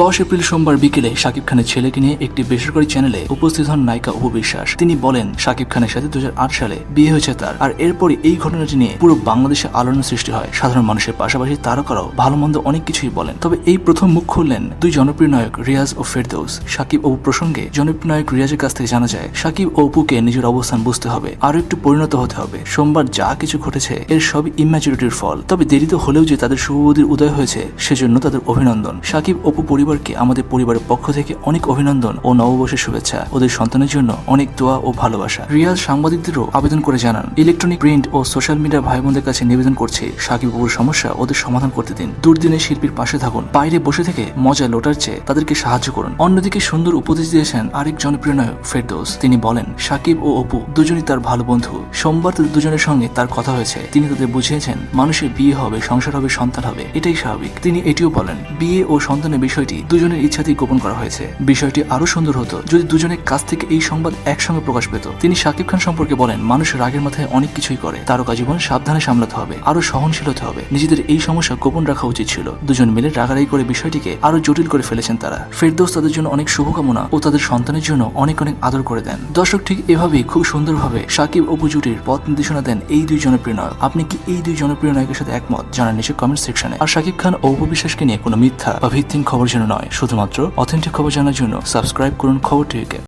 দশ এপ্রিল সোমবার বিকেলে শাকিব খানের ছেলেকে নিয়ে একটি বেসরকারি চ্যানেলে উপস্থিত হন নায়িকা অপু বিশ্বাস। তিনি বলেন, শাকিব খানের সাথে দু সালে বিয়ে হয়েছে তার। আর এরপরই এই ঘটনাটি নিয়ে পুরো বাংলাদেশে আলোড়ন সৃষ্টি হয়। সাধারণ মানুষের পাশাপাশি তারকারাও ভালো মন্দ অনেক কিছুই বলেন। তবে এই প্রথম মুখ খুললেন দুই জনপ্রিয় নায়ক রিয়াজ ও ফেরদৌস। শাকিব অপু প্রসঙ্গে জনপ্রিয় নায়ক রিয়াজের কাছ থেকে জানা যায়, শাকিব ও অপুকে নিজের অবস্থান বুঝতে হবে আরও একটু পরিণত হতে হবে। সোমবার যা কিছু ঘটেছে এর সবই ইম্যাচুরিটির ফল। তবে দেরিতে হলেও যে তাদের শুভবুদ্ধির উদয় হয়েছে, সেজন্য তাদের অভিনন্দন। শাকিব অপু পরিবারকে আমাদের পরিবারের পক্ষ থেকে অনেক অভিনন্দন ও নববর্ষের শুভেচ্ছা। ওদের সন্তানের জন্য অনেক দোয়া ও ভালোবাসা। রিয়াজ সাংবাদিকদেরও আবেদন করে জানান, ইলেকট্রনিক প্রিন্ট ও সোশ্যাল মিডিয়া ভাই বোনদের কাছে নিবেদন করছে শাকিব অপুর সমস্যা ওদের সমাধান করতে দিন। দুর্দিনে শিল্পীর পাশে থাকুন, বাইরে বসে থেকে মজা লোটার চেয়ে তাদেরকে সাহায্য করুন। অন্যদিকে সুন্দর উপদেশ দিয়েছেন আরেক জনপ্রিয় নায়ক ফেরদৌস। তিনি বলেন শাকিব ও অপু দুজনই তার ভালো বন্ধু। সোমবার তাদের দুজনের সঙ্গে তার কথা হয়েছে। তিনি তাদের বুঝিয়েছেন, মানুষের বিয়ে হবে, সংসার হবে, সন্তান হবে, এটাই স্বাভাবিক। তিনি এটিও বলেন, বিয়ে ও সন্তানের বিষয়টি দুজনের ইচ্ছাতেই গোপন করা হয়েছে। বিষয়টি আরও সুন্দর হতো যদি দুজনের কাছ থেকে এই সংবাদ একসঙ্গে প্রকাশ পেত। তিনি শাকিব খান সম্পর্কে বলেন, মানুষ রাগের মাথায় অনেক কিছুই করে। তারকা জীবন সাবধানে সামলাতে হবে আরও সহনশীল হতে হবে। নিজেদের এই সমস্যা গোপন রাখা উচিত ছিল। দুজন মিলে রাগারাগি করে বিষয়টিকে আরও জটিল করে ফেলেছেন তারা। ফেরদৌস তাদের জন্য অনেক শুভকামনা ও তাদের সন্তানের জন্য অনেক অনেক আদর করে দেন। দর্শক, ঠিক এভাবেই খুব সুন্দরভাবে সাকিব অপু জুটির পথ নির্দেশনা দেন এই দুই জনপ্রিয় নায়ক। আপনি কি এই দুই জনপ্রিয় নায়কের সাথে একমত? জানান নিচে কমেন্ট সেকশনে। আর শাকিব খান ও অপু নিয়ে কোনো মিথ্যা বা ভিত্তিহীন খবর যেন নয় শুধুমাত্র অথেন্টিক খবর জানার জন্য সাবস্ক্রাইব করুন খবর টিভিকে